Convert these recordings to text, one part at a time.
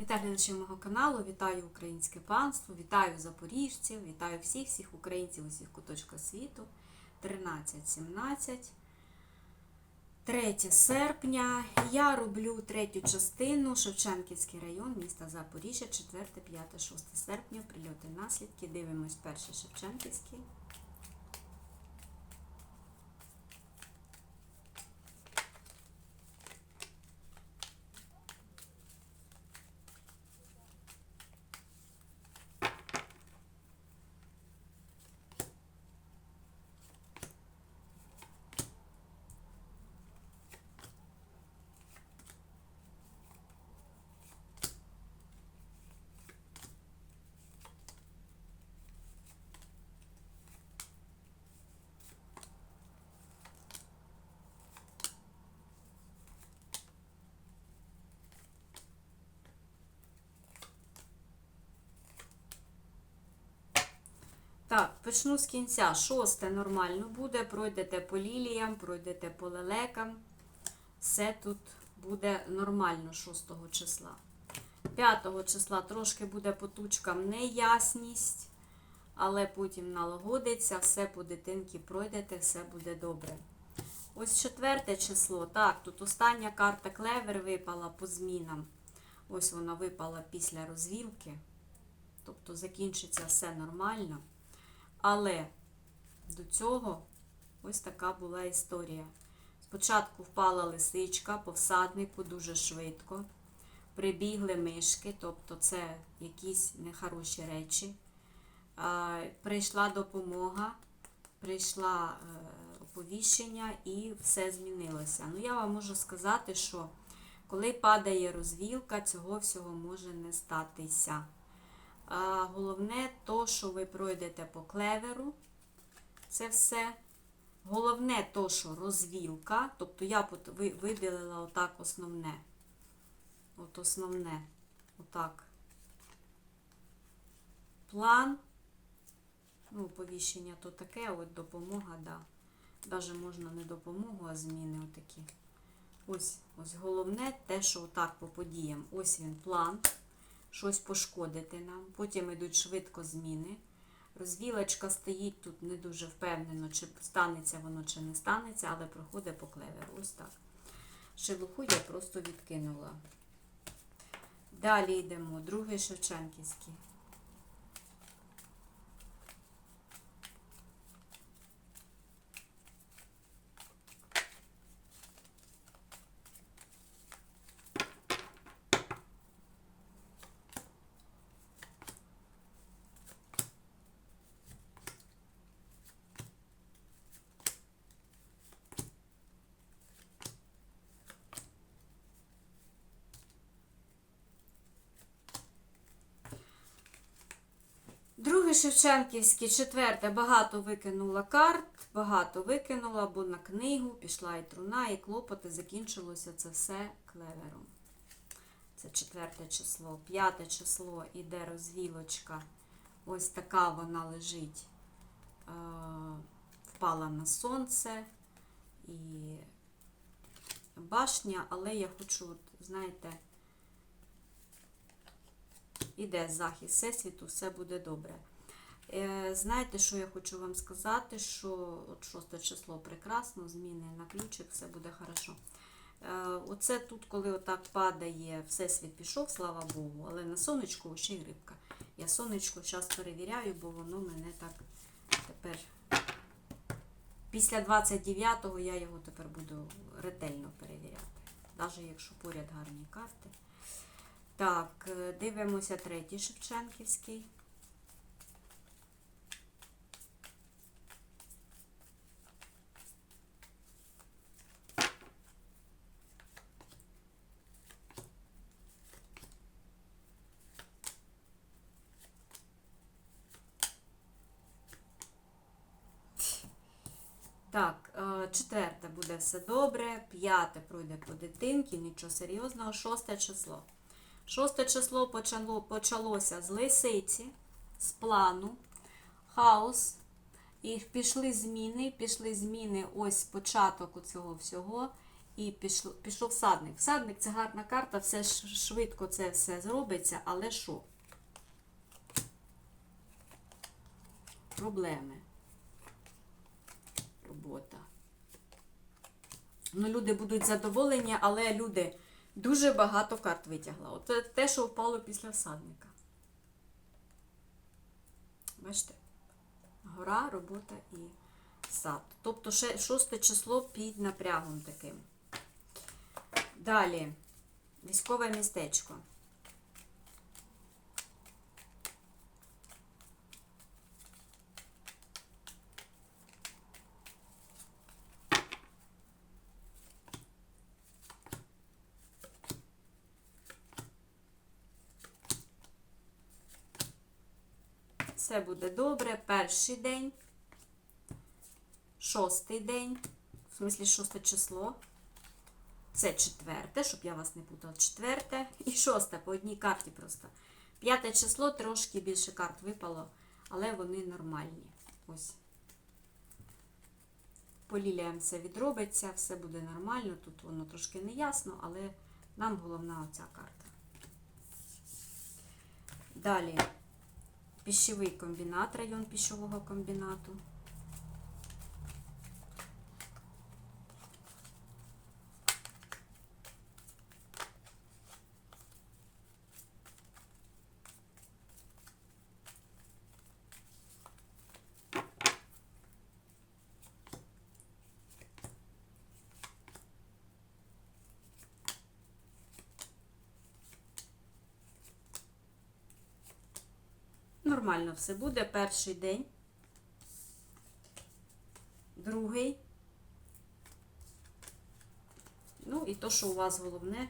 Вітаю глядачів мого каналу, вітаю українське панство, вітаю запоріжців, вітаю всіх всіх українців у всіх куточках світу. 13-17. 3 серпня. Я роблю третю частину Шевченківський район міста Запоріжжя, 4, 5, 6 серпня. Прильоти наслідки. Дивимось перший Шевченківський. Так, почну з кінця. Шосте нормально буде. Пройдете по ліліям, пройдете по лелекам. Все тут буде нормально 6 числа. 5 числа трошки буде по тучкам неясність, але потім налагодиться, все по дитинки пройдете, все буде добре. Ось 4 число. Так, тут остання карта клевер випала по змінам. Ось вона випала після розвілки. Тобто закінчиться все нормально. Але до цього ось така була історія. Спочатку впала лисичка по всаднику дуже швидко. Прибігли мишки, тобто це якісь нехороші речі. Прийшла допомога, прийшла е, оповіщення і все змінилося. Ну, я вам можу сказати, що коли падає розвілка, цього всього може не статися. А головне то, що ви пройдете по клеверу. Це все. Головне то, що розвілка. Тобто я виділила отак основне. От основне. Отак. План. Ну, оповіщення то таке, от допомога, да. Даже можна не допомогу, а зміни отакі. Ось, ось головне те, що отак по подіям. Ось він план щось пошкодити нам. Потім йдуть швидко зміни. Розвілочка стоїть тут не дуже впевнено, чи станеться воно, чи не станеться, але проходить по клеверу. Ось так. Шелуху я просто відкинула. Далі йдемо. Другий Шевченківський. Другий Шевченківський, четверте, багато викинула карт, багато викинула, бо на книгу пішла і труна, і клопоти, закінчилося це все клевером. Це четверте число. П'яте число іде розвілочка. Ось така вона лежить, е, впала на сонце і башня, але я хочу, знаєте, іде захист всесвіту, все буде добре. Е, Знаєте, що я хочу вам сказати? Що от 6 число прекрасно, зміни на ключик, все буде хорошо. Е, Оце тут, коли отак падає, всесвіт пішов, слава Богу, але на сонечко ще й рибка. Я сонечко зараз перевіряю, бо воно мене так тепер. Після 29-го я його тепер буду ретельно перевіряти, навіть якщо поряд гарні карти. Так, е, дивимося третій Шевченківський. Так, е, четверте буде все добре, п'яте пройде по дитинки, нічого серйозного, шосте число. Шосте число почало, почалося з лисиці, з плану, хаос. І пішли зміни, пішли зміни, ось початок у цього всього. і пішло, пішов всадник. Всадник це гарна карта, все швидко це все зробиться, але що? Проблеми. Робота. Ну, люди будуть задоволені, але люди дуже багато карт витягла. От те, що впало після всадника. Бачите? Гора, робота і сад. Тобто ще шосте число під напрягом таким. Далі. Військове містечко. Все буде добре. Перший день, шостий день, в смислі шосте число. Це четверте, щоб я вас не путала. Четверте і шосте по одній карті просто. П'яте число трошки більше карт випало, але вони нормальні. Ось. По ліліям все відробиться, все буде нормально. Тут воно трошки не ясно, але нам головна оця карта. Далі. Піщовий комбінат, район піщового комбінату. Нормально все буде. Перший день. Другий. Ну і то, що у вас головне,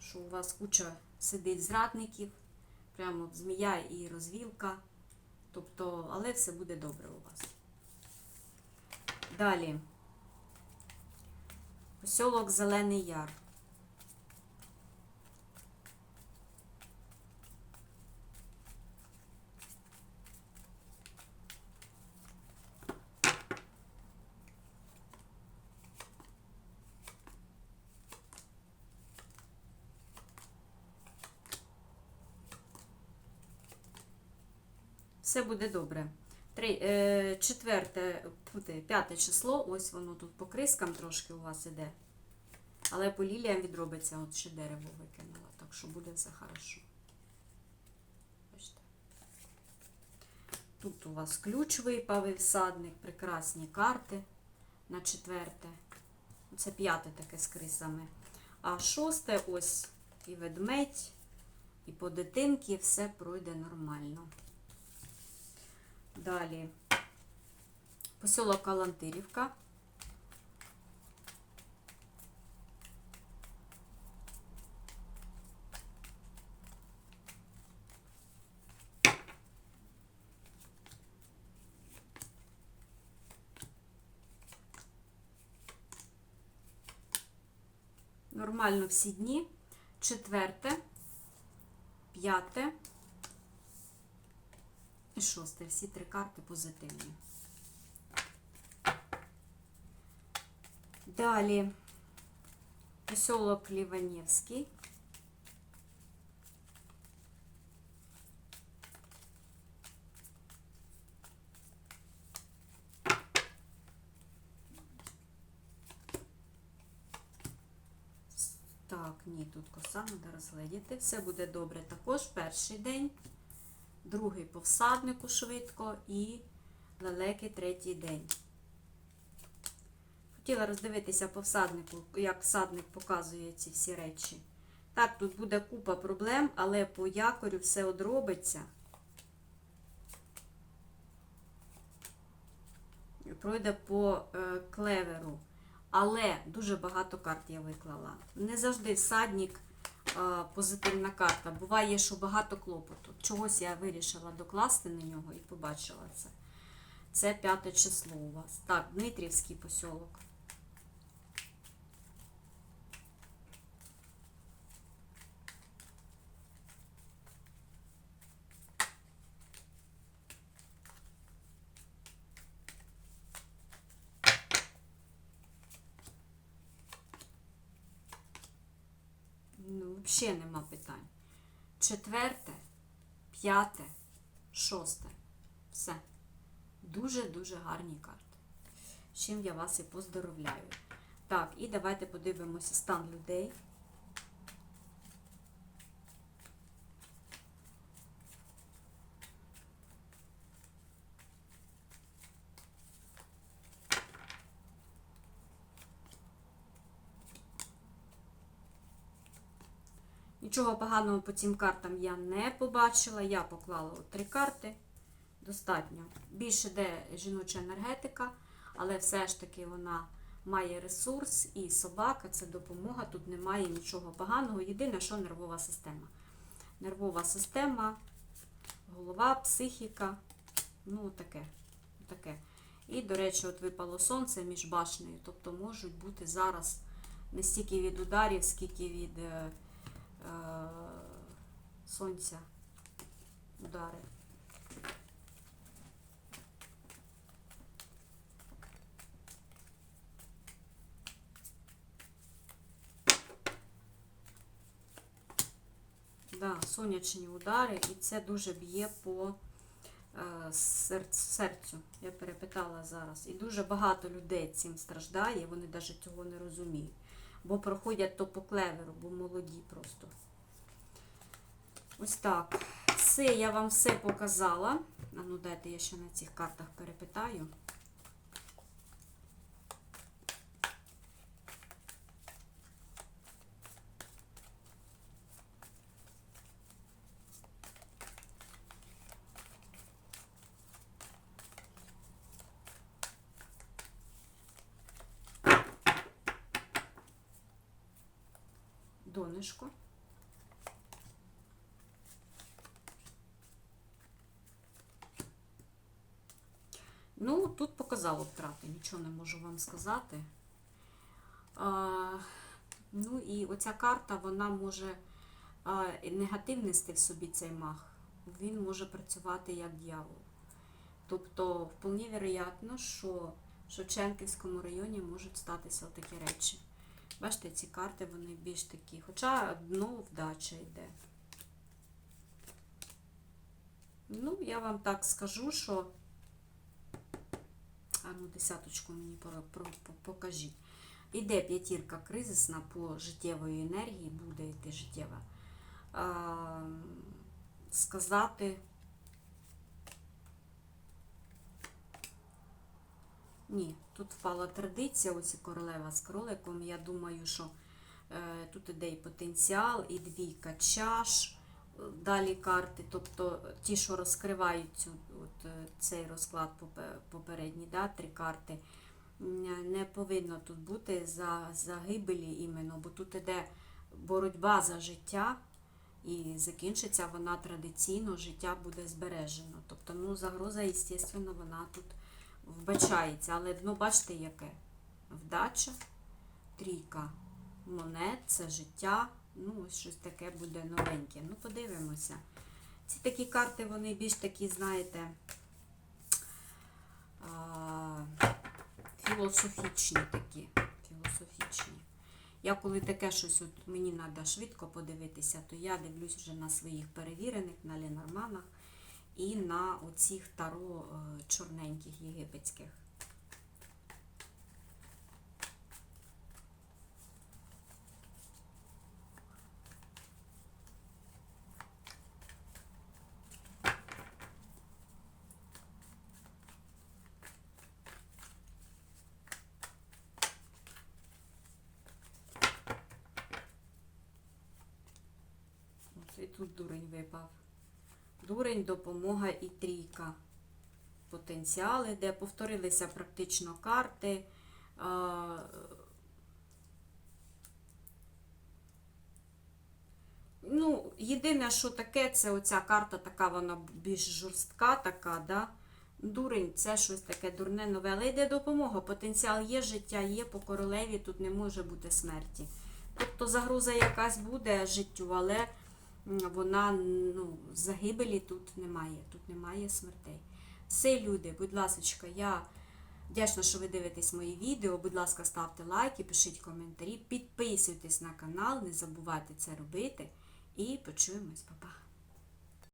що у вас куча сидить зрадників, прямо змія і розвілка. Тобто, але все буде добре у вас. Далі. Посілок Зелений Яр. Все буде добре. Е, четверте, п'яте число, ось воно тут по крискам трошки у вас іде. Але по ліліям відробиться, от ще дерево викинула, так що буде все хорошо. Тут у вас ключ випав і всадник, прекрасні карти на четверте. Це п'яте таке з крисами. А шосте ось і ведмедь, і по дитинки все пройде нормально. Далі поселок Калантирівка. Нормально всі дні. Четверте, п'яте. І шосте. Всі три карти позитивні. Далі поселок Ліванівський. Так, ні, тут коса треба розгледіти. Все буде добре також перший день другий по всаднику швидко і лелеки третій день. Хотіла роздивитися по всаднику, як всадник показує ці всі речі. Так, тут буде купа проблем, але по якорю все одробиться. Пройде по е, клеверу. Але дуже багато карт я виклала. Не завжди всадник позитивна карта. Буває, що багато клопоту. Чогось я вирішила докласти на нього і побачила це. Це п'яте число у вас. Так, Дмитрівський посілок. Взагалі нема питань. Четверте, п'яте, шосте. Все. Дуже-дуже гарні карти. З чим я вас і поздоровляю. Так, і давайте подивимося стан людей. Нічого поганого по цим картам я не побачила. Я поклала три карти. Достатньо. Більше де жіноча енергетика, але все ж таки вона має ресурс і собака це допомога. Тут немає нічого поганого. Єдине, що нервова система. Нервова система, голова, психіка. Ну, таке. таке. І, до речі, от випало сонце між башнею. Тобто можуть бути зараз не стільки від ударів, скільки від е, сонця удари. Да, сонячні удари, і це дуже б'є по е, серцю. Я перепитала зараз. І дуже багато людей цим страждає, вони навіть цього не розуміють. Бо проходять то по клеверу, бо молоді просто. Ось так. Все, я вам все показала. А ну дайте я ще на цих картах перепитаю. Донышко. Ну, тут показало втрати, нічого не можу вам сказати. А, ну і оця карта, вона може а, негатив нести в собі цей мах. Він може працювати як дьявол. Тобто, вполне вероятно, що в Шевченківському районі можуть статися такі речі. Бачите, ці карти вони більш такі. Хоча дно вдача йде. Ну, я вам так скажу, що. А ну, десяточку мені покажіть. Іде п'ятірка кризисна по життєвої енергії, буде йти життєва. Сказати. Ні, тут впала традиція, ось і королева з кроликом. Я думаю, що е, тут іде і потенціал, і двійка чаш, е, далі карти, тобто ті, що розкривають цю, от, е, цей розклад попе- попередній, да, три карти, не повинно тут бути за загибелі іменно, бо тут іде боротьба за життя. І закінчиться вона традиційно, життя буде збережено. Тобто, ну, загроза, звісно, вона тут вбачається. Але ну, бачите, яке? Вдача, трійка монет, це життя. Ну, ось щось таке буде новеньке. Ну, подивимося. Ці такі карти, вони більш такі, знаєте, філософічні такі. Філософічні. Я коли таке щось от мені треба швидко подивитися, то я дивлюсь вже на своїх перевірених, на Ленорманах і на оцих таро е, чорненьких єгипетських. І тут дурень випав. Дурень, допомога і трійка. Потенціали, де повторилися практично карти. Ну, єдине, що таке, це оця карта така, вона більш жорстка, така, да? Дурень, це щось таке дурне нове. Але йде допомога. Потенціал є, життя є, по королеві тут не може бути смерті. Тобто загроза якась буде життю, але вона ну, загибелі тут немає. Тут немає смертей. Все, люди, будь ласка, я Вдячна, що ви дивитесь мої відео. Будь ласка, ставте лайки, пишіть коментарі, підписуйтесь на канал, не забувайте це робити. І почуємось, Па-па!